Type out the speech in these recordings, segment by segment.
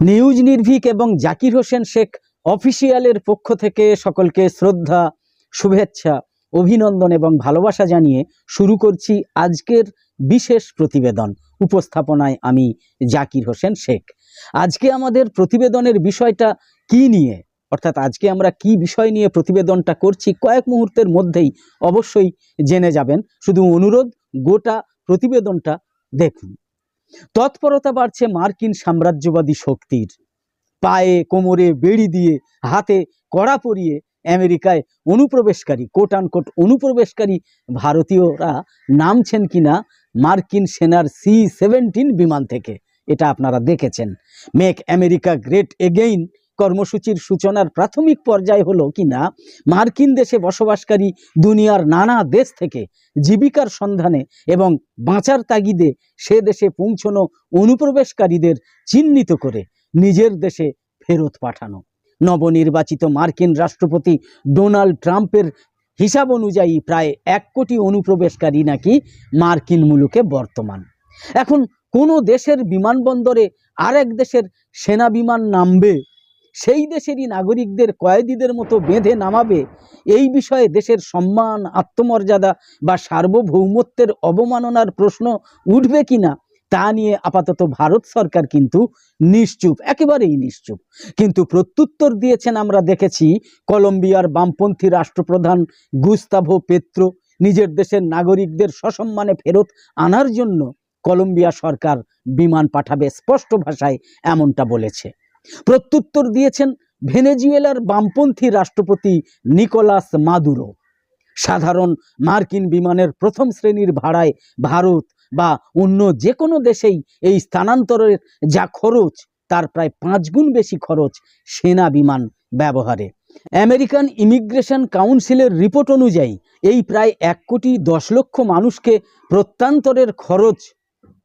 News Nirbhik এবং জাকির হোসেন শেখ অফিসিয়ালের পক্ষ থেকে সকলকে শ্রদ্ধা, শুভেচ্ছা, অভিনন্দন এবং ভালোবাসা জানিয়ে শুরু করছি আজকের বিশেষ প্রতিবেদন। উপস্থাপনায় আমি জাকির হোসেন শেখ। আজকে আমাদের প্রতিবেদনের বিষয়টা কি নিয়ে? অর্থাৎ আজকে আমরা কি বিষয় নিয়ে প্রতিবেদনটা করছি কয়েক মুহূর্তের মধ্যেই অবশ্যই জেনে যাবেন। শুধু অনুরোধ, গোটা প্রতিবেদনটা দেখুন। তৎপরতা বাড়ছে মার্কিন সাম্রাজ্যবাদী শক্তির। পায়ে, কোমরে বেড়ি দিয়ে, হাতে কড়া পরিয়ে আমেরিকায় অনুপ্রবেশকারী কোট আনকোট অনুপ্রবেশকারী ভারতীয়রা নামছেন কিনা মার্কিন সেনার সি সেভেন্টিন বিমান থেকে, এটা আপনারা দেখেছেন। মেক আমেরিকা গ্রেট এগেইন কর্মসূচির সূচনার প্রাথমিক পর্যায় হলো কিনা? মার্কিন দেশে বসবাসকারী দুনিয়ার নানা দেশ থেকে জীবিকার সন্ধানে এবং বাঁচার তাগিদে সে দেশে পৌঁছনো অনুপ্রবেশকারীদের চিহ্নিত করে নিজের দেশে ফেরত পাঠানো। নবনির্বাচিত মার্কিন রাষ্ট্রপতি ডোনাল্ড ট্রাম্পের হিসাব অনুযায়ী প্রায় এক কোটি অনুপ্রবেশকারী নাকি মার্কিন মুলুকে বর্তমান। এখন কোনো দেশের বিমানবন্দরে আরেক দেশের সেনা বিমান নামবে সেই দেশেরই নাগরিকদের কয়েদিদের মতো বেঁধে নামাবে, এই বিষয়ে দেশের সম্মান, আত্মমর্যাদা বা সার্বভৌমত্বের অবমাননার প্রশ্ন উঠবে কিনা তা নিয়ে আপাতত ভারত সরকার কিন্তু নিশ্চুপ, একেবারেই নিশ্চুপ। কিন্তু প্রত্যুত্তর দিয়েছেন আমরা দেখেছি কলম্বিয়ার বামপন্থী রাষ্ট্রপ্রধান গুস্তাভো পেত্রো, নিজের দেশের নাগরিকদের সসম্মানে ফেরত আনার জন্য কলম্বিয়া সরকার বিমান পাঠাবে, স্পষ্ট ভাষায় এমনটা বলেছে। প্রত্যুত্তর দিয়েছেন ভেনেজুয়েলার বামপন্থী রাষ্ট্রপতি নিকোলাস মাদুরো। সাধারণ মার্কিন বিমানের প্রথম শ্রেণির ভাড়ায় ভারত বা অন্য যে কোনো দেশেই এই স্থানান্তরের যা খরচ, তার প্রায় পাঁচ গুণ বেশি খরচ সেনা বিমান ব্যবহারে। আমেরিকান ইমিগ্রেশন কাউন্সিলের রিপোর্ট অনুযায়ী, এই প্রায় এক কোটি দশ লক্ষ মানুষকে প্রত্যান্তরের খরচ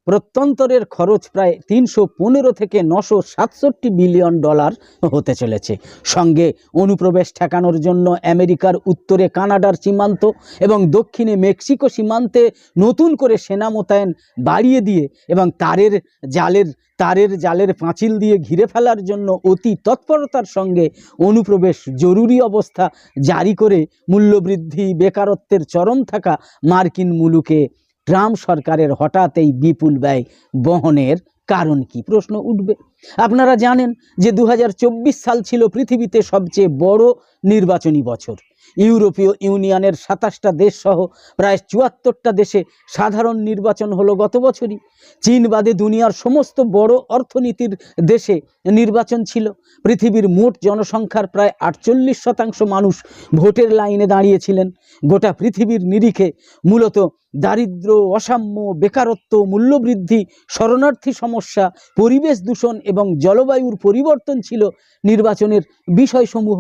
প্রত্যন্তরের খরচ প্রায় তিনশো পনেরো থেকে নশো সাতষট্টি বিলিয়ন ডলার হতে চলেছে। সঙ্গে অনুপ্রবেশ ঠেকানোর জন্য আমেরিকার উত্তরে কানাডার সীমান্ত এবং দক্ষিণে মেক্সিকো সীমান্তে নতুন করে সেনা মোতায়েন বাড়িয়ে দিয়ে এবং তারের জালের তারের জালের পাঁচিল দিয়ে ঘিরে ফেলার জন্য অতি তৎপরতার সঙ্গে অনুপ্রবেশ জরুরি অবস্থা জারি করে মূল্যবৃদ্ধি, বেকারত্বের চরম থাকা মার্কিন মুলুকে ট্রাম্প সরকারের হঠাৎ এই বিপুল ব্যয় বহনের কারণ কি? প্রশ্ন উঠবে। আপনারা জানেন যে দু হাজার চব্বিশ সাল ছিল পৃথিবীতে সবচেয়ে বড় নির্বাচনী বছর। ইউরোপীয় ইউনিয়নের সাতাশটা দেশ সহ প্রায় চুয়াত্তরটা দেশে সাধারণ নির্বাচন হলো গত বছরই। চীন বাদে দুনিয়ার সমস্ত বড় অর্থনীতির দেশে নির্বাচন ছিল। পৃথিবীর মোট জনসংখ্যার প্রায় আটচল্লিশ শতাংশ মানুষ ভোটের লাইনে দাঁড়িয়েছিলেন। গোটা পৃথিবীর নিরিখে মূলত দারিদ্র, অসাম্য, বেকারত্ব, মূল্যবৃদ্ধি, শরণার্থী সমস্যা, পরিবেশ দূষণ এবং জলবায়ুর পরিবর্তন ছিল নির্বাচনের বিষয়সমূহ।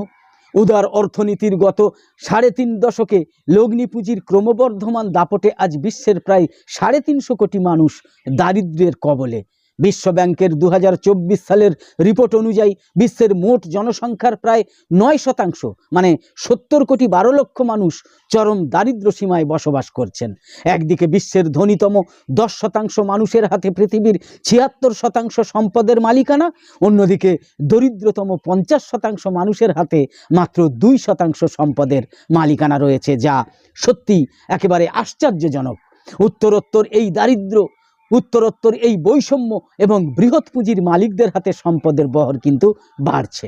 উদার অর্থনীতির গত সাড়ে তিন দশকে লগ্নি পুঁজির ক্রমবর্ধমান দাপটে আজ বিশ্বের প্রায় সাড়ে তিনশো কোটি মানুষ দারিদ্রের কবলে। বিশ্বব্যাংকের দু হাজার চব্বিশ সালের রিপোর্ট অনুযায়ী বিশ্বের মোট জনসংখ্যার প্রায় নয় শতাংশ মানে সত্তর কোটি বারো লক্ষ মানুষ চরম দারিদ্র সীমায় বসবাস করছেন। একদিকে বিশ্বের ধনীতম দশ শতাংশ মানুষের হাতে পৃথিবীর ছিয়াত্তর শতাংশ সম্পদের মালিকানা, অন্যদিকে দরিদ্রতম পঞ্চাশ শতাংশ মানুষের হাতে মাত্র দুই শতাংশ সম্পদের মালিকানা রয়েছে, যা সত্যি একেবারে আশ্চর্যজনক। উত্তরোত্তর এই দারিদ্র উত্তরোত্তর এই বৈষম্য এবং বৃহৎ পুঁজির মালিকদের হাতে সম্পদের বহর কিন্তু বাড়ছে।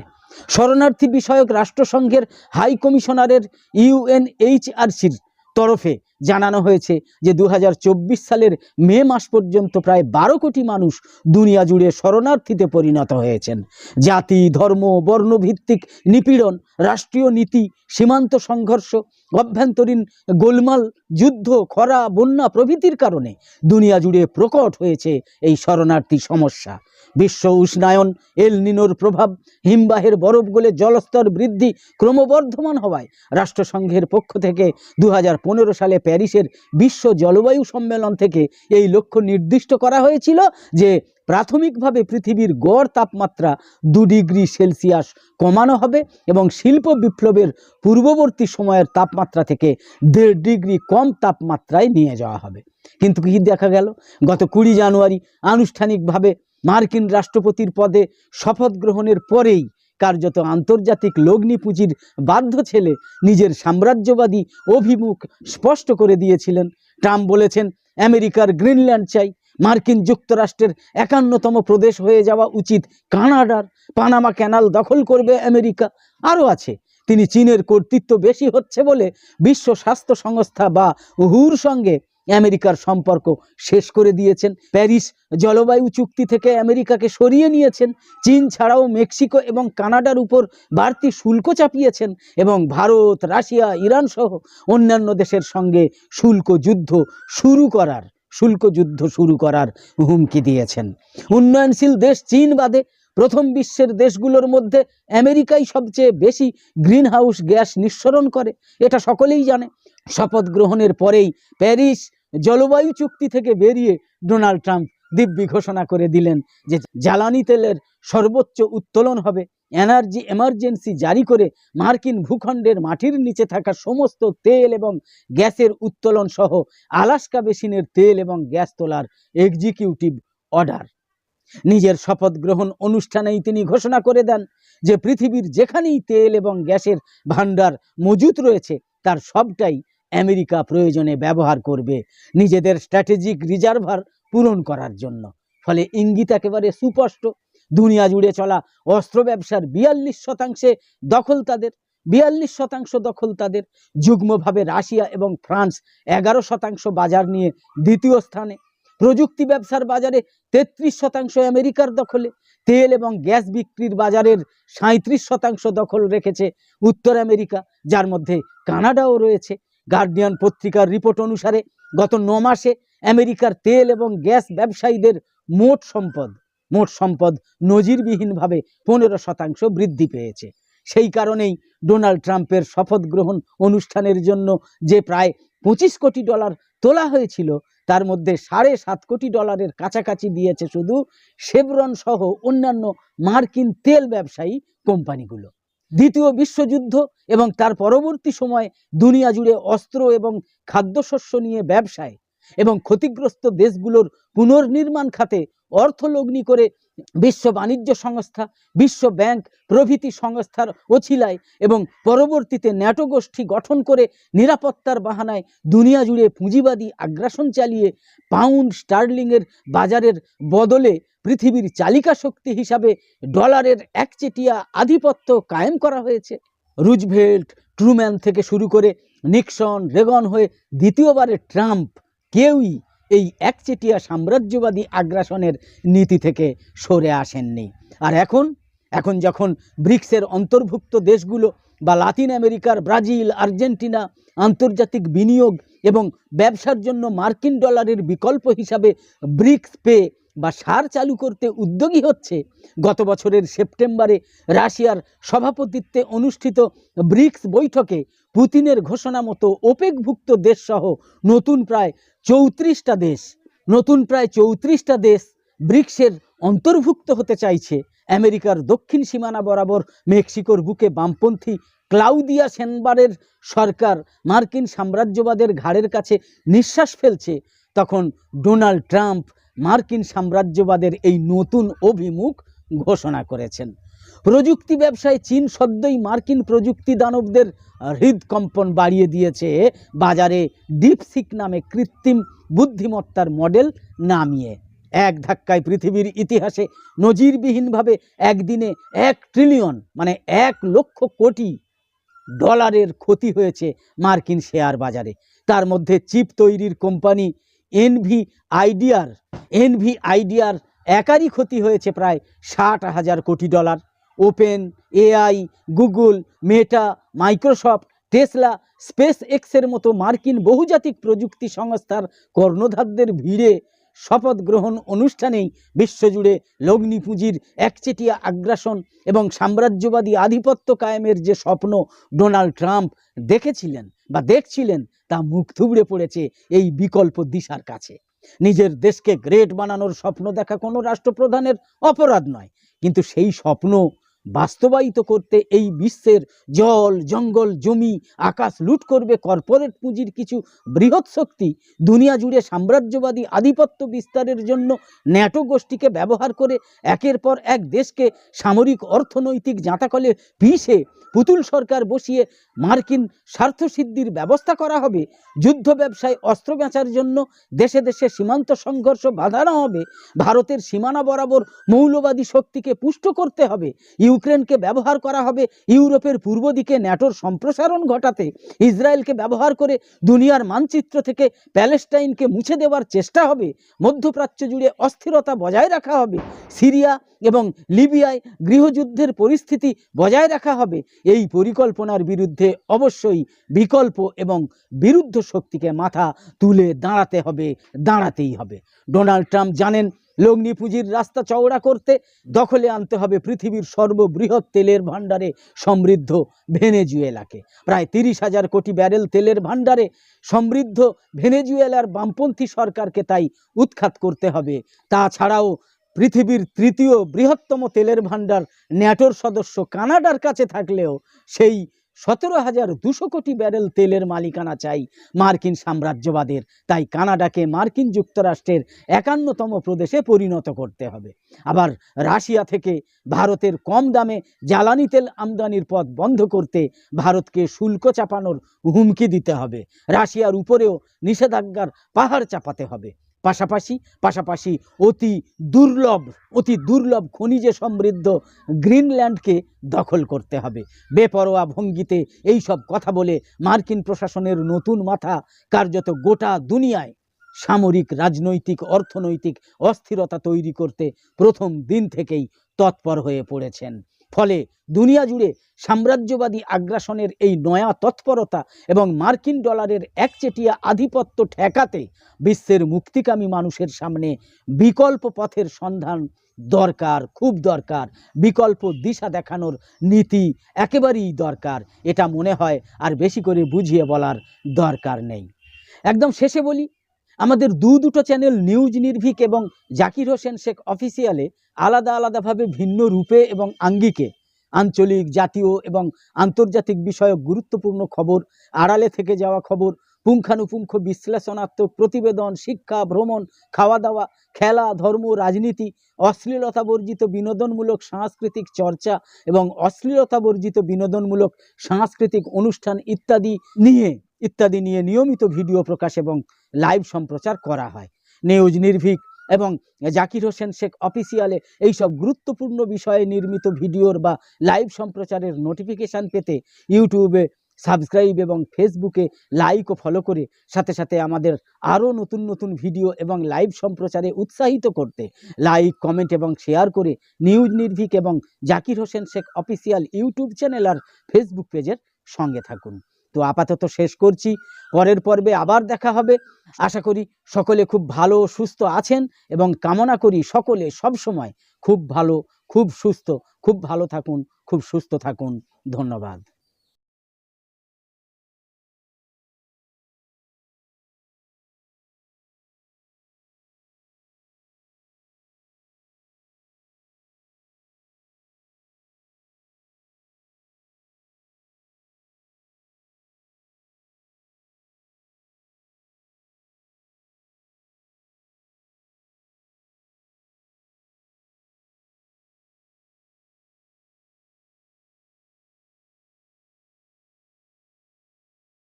শরণার্থী বিষয়ক রাষ্ট্রসংঘের হাই কমিশনারের ইউএনএইচআরসির তরফে জানানো হয়েছে যে দু হাজার চব্বিশ সালের মে মাস পর্যন্ত প্রায় বারো কোটি মানুষ দুনিয়া জুড়ে শরণার্থীতে পরিণত হয়েছেন। জাতি, ধর্ম, বর্ণভিত্তিক নিপীড়ন, রাষ্ট্রীয় নীতি, সীমান্ত সংঘর্ষ, অভ্যন্তরীণ গোলমাল, যুদ্ধ, খরা, বন্যা প্রভৃতির কারণে দুনিয়া জুড়ে প্রকট হয়েছে এই শরণার্থী সমস্যা। বিশ্ব উষ্ণায়ন, এল নিনোর প্রভাব, হিমবাহের বরফ গলে জলস্তর বৃদ্ধি ক্রমবর্ধমান হওয়ায় রাষ্ট্রসংঘের পক্ষ থেকে দু হাজার পনেরো সালে প্যারিসের বিশ্ব জলবায়ু সম্মেলন থেকে এই লক্ষ্য নির্দিষ্ট করা হয়েছিল যে প্রাথমিকভাবে পৃথিবীর গড় তাপমাত্রা দু ডিগ্রি সেলসিয়াস কমানো হবে এবং শিল্প বিপ্লবের পূর্ববর্তী সময়ের তাপমাত্রা থেকে দেড় ডিগ্রি কম তাপমাত্রায় নিয়ে যাওয়া হবে। কিন্তু কি দেখা গেল? গত কুড়ি জানুয়ারি আনুষ্ঠানিকভাবে মার্কিন রাষ্ট্রপতির পদে শপথ গ্রহণের পরেই কার্যত আন্তর্জাতিক লগ্নি পুঁজির বাধ্য ছেলে নিজের সাম্রাজ্যবাদী অভিমুখ স্পষ্ট করে দিয়েছিলেন। ট্রাম্প বলেছেন, আমেরিকার গ্রিনল্যান্ড চাই। মার্কিন যুক্তরাষ্ট্রের একান্নতম প্রদেশ হয়ে যাওয়া উচিত কানাডার। পানামা ক্যানাল দখল করবে আমেরিকা। আরও আছে, তিনি চীনের কর্তৃত্ব বেশি হচ্ছে বলে বিশ্ব স্বাস্থ্য সংস্থা বা হুর সঙ্গে আমেরিকার সম্পর্ক শেষ করে দিয়েছেন। প্যারিস জলবায়ু চুক্তি থেকে আমেরিকাকে সরিয়ে নিয়েছেন। চীন ছাড়াও মেক্সিকো এবং কানাডার উপর বাড়তি শুল্ক চাপিয়েছেন এবং ভারত, রাশিয়া, ইরান সহ অন্যান্য দেশের সঙ্গে শুল্ক যুদ্ধ শুরু করার, শুল্ক যুদ্ধ শুরু করার হুমকি দিয়েছেন। উন্নয়নশীল দেশ চীন বাদে প্রথম বিশ্বের দেশগুলোর মধ্যে আমেরিকাই সবচেয়ে বেশি গ্রিন হাউস গ্যাস নিঃসরণ করে, এটা সকলেই জানে। শপথ গ্রহণের পরেই প্যারিস জলবায়ু চুক্তি থেকে বেরিয়ে ডোনাল্ড ট্রাম্প দিব্যি ঘোষণা করে দিলেন যে জ্বালানি তেলের সর্বোচ্চ উত্তোলন হবে। এনার্জি এমার্জেন্সি জারি করে মার্কিন ভূখণ্ডের মাটির নিচে থাকা সমস্ত তেল এবং গ্যাসের উত্তোলন সহ আলাস্কা বেসিনের তেল এবং গ্যাস তোলার এক্সিকিউটিভ অর্ডার। নিজের শপথ গ্রহণ অনুষ্ঠানেই তিনি ঘোষণা করে দেন যে পৃথিবীর যেখানেই তেল এবং গ্যাসের ভাণ্ডার মজুত রয়েছে, তার সবটাই আমেরিকা প্রয়োজনে ব্যবহার করবে নিজেদের স্ট্র্যাটেজিক রিজার্ভার পূরণ করার জন্য। ফলে ইঙ্গিত একেবারে সুস্পষ্ট, দুনিয়া জুড়ে চলা অস্ত্র ব্যবসার বিয়াল্লিশ শতাংশে দখল তাদের, বিয়াল্লিশ শতাংশ দখল তাদের, যুগ্মভাবে রাশিয়া এবং ফ্রান্স এগারো শতাংশ বাজার নিয়ে দ্বিতীয় স্থানে, প্রযুক্তি ব্যবসার বাজারে তেত্রিশ শতাংশ আমেরিকার দখলে, তেল এবং গ্যাস বিক্রির বাজারের সাঁত্রিশ শতাংশ দখল রেখেছে উত্তর আমেরিকা, যার মধ্যে কানাডাও রয়েছে। গার্ডিয়ান পত্রিকার রিপোর্ট অনুসারে গত ন মাসে আমেরিকার তেল এবং গ্যাস ব্যবসায়ীদের মোট সম্পদ মোট সম্পদ নজিরবিহীনভাবে পনেরো শতাংশ বৃদ্ধি পেয়েছে। সেই কারণেই ডোনাল্ড ট্রাম্পের শপথ গ্রহণ অনুষ্ঠানের জন্য যে প্রায় পঁচিশ কোটি ডলার তোলা হয়েছিল, তার মধ্যে সাড়ে সাত কোটি ডলারের কাছাকাছি দিয়েছে শুধু শেভরন সহ অন্যান্য মার্কিন তেল ব্যবসায়ী কোম্পানিগুলো। দ্বিতীয় বিশ্বযুদ্ধ এবং তার পরবর্তী সময় দুনিয়া জুড়ে অস্ত্র এবং খাদ্যশস্য নিয়ে ব্যবসায়। এবং ক্ষতিগ্রস্ত দেশগুলোর পুনর্নির্মাণ খাতে অর্থলগ্নি করে বিশ্ব বাণিজ্য সংস্থা, বিশ্ব ব্যাংক প্রভৃতি সংস্থার অছিলায় এবং পরবর্তীতে ন্যাটো গোষ্ঠী গঠন করে নিরাপত্তার বাহানায় দুনিয়া জুড়ে পুঁজিবাদী আগ্রাসন চালিয়ে পাউন্ড স্টার্লিংয়ের বাজারের বদলে পৃথিবীর চালিকা শক্তি হিসাবে ডলারের একচেটিয়া আধিপত্য কায়েম করা হয়েছে। রুজভেল্ট, ট্রুম্যান থেকে শুরু করে নিক্সন, রেগন হয়ে দ্বিতীয়বারে ট্রাম্প কেউই এই একচেটিয়া সাম্রাজ্যবাদী আগ্রাসনের নীতি থেকে সরে আসেননি। আর এখন এখন যখন ব্রিক্সের অন্তর্ভুক্ত দেশগুলো বা লাতিন আমেরিকার ব্রাজিল, আর্জেন্টিনা আন্তর্জাতিক বিনিয়োগ এবং ব্যবসার জন্য মার্কিন ডলারের বিকল্প হিসাবে ব্রিক্স পে বা সার চালু করতে উদ্যোগী হচ্ছে, গত বছরের সেপ্টেম্বরে রাশিয়ার সভাপতিত্বে অনুষ্ঠিত ব্রিক্স বৈঠকে পুতিনের ঘোষণা মতো ওপেকভুক্ত দেশসহ নতুন প্রায় চৌত্রিশটা দেশ, নতুন প্রায় চৌত্রিশটা দেশ ব্রিক্সের অন্তর্ভুক্ত হতে চাইছে। আমেরিকার দক্ষিণ সীমানা বরাবর মেক্সিকোর বুকে বামপন্থী ক্লাউদিয়া সেনবারের সরকার মার্কিন সাম্রাজ্যবাদের ঘাড়ের কাছে নিঃশ্বাস ফেলছে, তখন ডোনাল্ড ট্রাম্প মার্কিন সাম্রাজ্যবাদের এই নতুন অভিমুখ ঘোষণা করেছেন। প্রযুক্তি ব্যবসায় চীন সদ্যই মার্কিন প্রযুক্তি দানবদের হৃদকম্পন বাড়িয়ে দিয়েছে। বাজারে ডিপসিক নামে কৃত্রিম বুদ্ধিমত্তার মডেল নামিয়ে। এক ধাক্কায় পৃথিবীর ইতিহাসে নজিরবিহীনভাবে একদিনে এক ট্রিলিয়ন মানে এক লক্ষ কোটি ডলারের ক্ষতি হয়েছে মার্কিন শেয়ার বাজারে। তার মধ্যে চিপ তৈরির কোম্পানি এনভি আইডিয়ার এনভি আইডিয়ার একারই ক্ষতি হয়েছে প্রায় ষাট হাজার crore dollar. Open, AI, Google, Meta, Microsoft, Tesla space এক্সের মতো মার্কিন বহুজাতিক প্রযুক্তি সংস্থার কর্ণধারদের ভিড়ে শপথ গ্রহণ অনুষ্ঠানেই বিশ্বজুড়ে লগ্নি পুঁজির একচেটিয়া আগ্রাসন এবং সাম্রাজ্যবাদী আধিপত্য কায়েমের যে স্বপ্ন ডোনাল্ড ট্রাম্প দেখেছিলেন বা দেখছিলেন, তা মুখ থুবড়ে পড়েছে এই বিকল্প দিশার কাছে। নিজের দেশকে গ্রেট বানানোর স্বপ্ন দেখা কোনো রাষ্ট্রপ্রধানের অপরাধ নয়, কিন্তু সেই স্বপ্ন বাস্তবায়িত করতে এই বিশ্বের জল, জঙ্গল, জমি, আকাশ লুট করবে কর্পোরেট পুঁজির কিছু বৃহৎ শক্তি। দুনিয়া জুড়ে সাম্রাজ্যবাদী আধিপত্য বিস্তারের জন্য ন্যাটো গোষ্ঠীকে ব্যবহার করে একের পর এক দেশকে সামরিক, অর্থনৈতিক জাঁতাকলে পিষে পুতুল সরকার বসিয়ে মার্কিন স্বার্থসিদ্ধির ব্যবস্থা করা হবে। যুদ্ধ ব্যবসায় অস্ত্র বেচার জন্য দেশে দেশে সীমান্ত সংঘর্ষ বাধানো হবে। ভারতের সীমানা বরাবর মৌলবাদী শক্তিকে পুষ্ট করতে হবে। ইউক্রেনকে ব্যবহার করা হবে ইউরোপের পূর্ব দিকে ন্যাটোর সম্প্রসারণ ঘটাতে। ইসরায়েলকে ব্যবহার করে দুনিয়ার মানচিত্র থেকে প্যালেস্টাইনকে মুছে দেওয়ার চেষ্টা হবে। মধ্যপ্রাচ্য জুড়ে অস্থিরতা বজায় রাখা হবে। সিরিয়া এবং লিবিয়ায় গৃহযুদ্ধের পরিস্থিতি বজায় রাখা হবে। এই পরিকল্পনার বিরুদ্ধে অবশ্যই বিকল্প এবং বিরুদ্ধ শক্তিকে মাথা তুলে দাঁড়াতে হবে, দাঁড়াতেই হবে। ডোনাল্ড ট্রাম্প জানেন লগ্নি পুঁজির রাস্তা চওড়া করতে দখলে আনতে হবে পৃথিবীর সর্ববৃহৎ তেলের ভাণ্ডারে সমৃদ্ধ ভেনেজুয়েলাকে। প্রায় তিরিশ হাজার কোটি ব্যারেল তেলের ভাণ্ডারে সমৃদ্ধ ভেনেজুয়েলার বামপন্থী সরকারকে তাই উৎখাত করতে হবে। তাছাড়াও পৃথিবীর তৃতীয় বৃহত্তম তেলের ভাণ্ডার ন্যাটোর সদস্য কানাডার কাছে থাকলেও সেই সতেরো হাজার দুশো কোটি ব্যারেল তেলের মালিকানা চাই মার্কিন সাম্রাজ্যবাদের। তাই কানাডাকে মার্কিন যুক্তরাষ্ট্রের একান্নতম প্রদেশে পরিণত করতে হবে। আবার রাশিয়া থেকে ভারতের কম দামে জ্বালানি তেল আমদানির পথ বন্ধ করতে ভারতকে শুল্ক চাপানোর হুমকি দিতে হবে। রাশিয়ার উপরেও নিষেধাজ্ঞার পাহাড় চাপাতে হবে। পাশাপাশি পাশাপাশি অতি দুর্লভ অতি দুর্লভ খনিজে সমৃদ্ধ গ্রিনল্যান্ডকে দখল করতে হবে। বেপরোয়া ভঙ্গিতে এই সব কথা বলে মার্কিন প্রশাসনের নতুন মাথা কার্যত গোটা দুনিয়ায় সামরিক, রাজনৈতিক, অর্থনৈতিক অস্থিরতা তৈরি করতে প্রথম দিন থেকেই তৎপর হয়ে পড়েছেন। ফলে দুনিয়া জুড়ে সাম্রাজ্যবাদী আগ্রাসনের এই নয়া তৎপরতা এবং মার্কিন ডলারের একচেটিয়া আধিপত্য ঠেকাতে বিশ্বের মুক্তিকামী মানুষের সামনে বিকল্প পথের সন্ধান দরকার, খুব দরকার। বিকল্প দিশা দেখানোর নীতি একেবারেই দরকার। এটা মনে হয় আর বেশি করে বুঝিয়ে বলার দরকার নেই। একদম শেষে বলি, আমাদের দু দুটো চ্যানেল নিউজ নির্ভীক এবং জাকির হোসেন শেখ অফিসিয়ালে আলাদা আলাদাভাবে ভিন্ন রূপে এবং আঙ্গিকে আঞ্চলিক, জাতীয় এবং আন্তর্জাতিক বিষয়ক গুরুত্বপূর্ণ খবর, আড়ালে থেকে যাওয়া খবর, পুঙ্খানুপুঙ্খ বিশ্লেষণাত্মক প্রতিবেদন, শিক্ষা, ভ্রমণ খাওয়া দাওয়া খেলা, ধর্ম, রাজনীতি অশ্লীলতা বর্জিত বিনোদনমূলক সাংস্কৃতিক চর্চা এবং অশ্লীলতা বর্জিত বিনোদনমূলক সাংস্কৃতিক অনুষ্ঠান ইত্যাদি নিয়ে ইত্যাদি নিয়ে নিয়মিত ভিডিও প্রকাশ এবং লাইভ সম্প্রচার করা হয়। নিউজ নির্ভীক এবং জাকির হোসেন শেখ অফিসিয়ালে এইসব গুরুত্বপূর্ণ বিষয়ে নির্মিত ভিডিওর বা লাইভ সম্প্রচারের নোটিফিকেশান পেতে ইউটিউবে সাবস্ক্রাইব এবং ফেসবুকে লাইক ও ফলো করে সাথে সাথে আমাদের আরও নতুন নতুন ভিডিও এবং লাইভ সম্প্রচারে উৎসাহিত করতে লাইক কমেন্ট এবং শেয়ার করে নিউজ নির্ভীক এবং Zakir Hossain Sheikh official YouTube channel আর ফেসবুক পেজের সঙ্গে থাকুন। তো আপাতত শেষ করছি। পরের পর্বে আবার দেখা হবে। আশা করি সকলে খুব ভালো, সুস্থ আছেন এবং কামনা করি সকলে সব সময় খুব ভালো, খুব সুস্থ, খুব ভালো থাকুন, খুব সুস্থ থাকুন। ধন্যবাদ।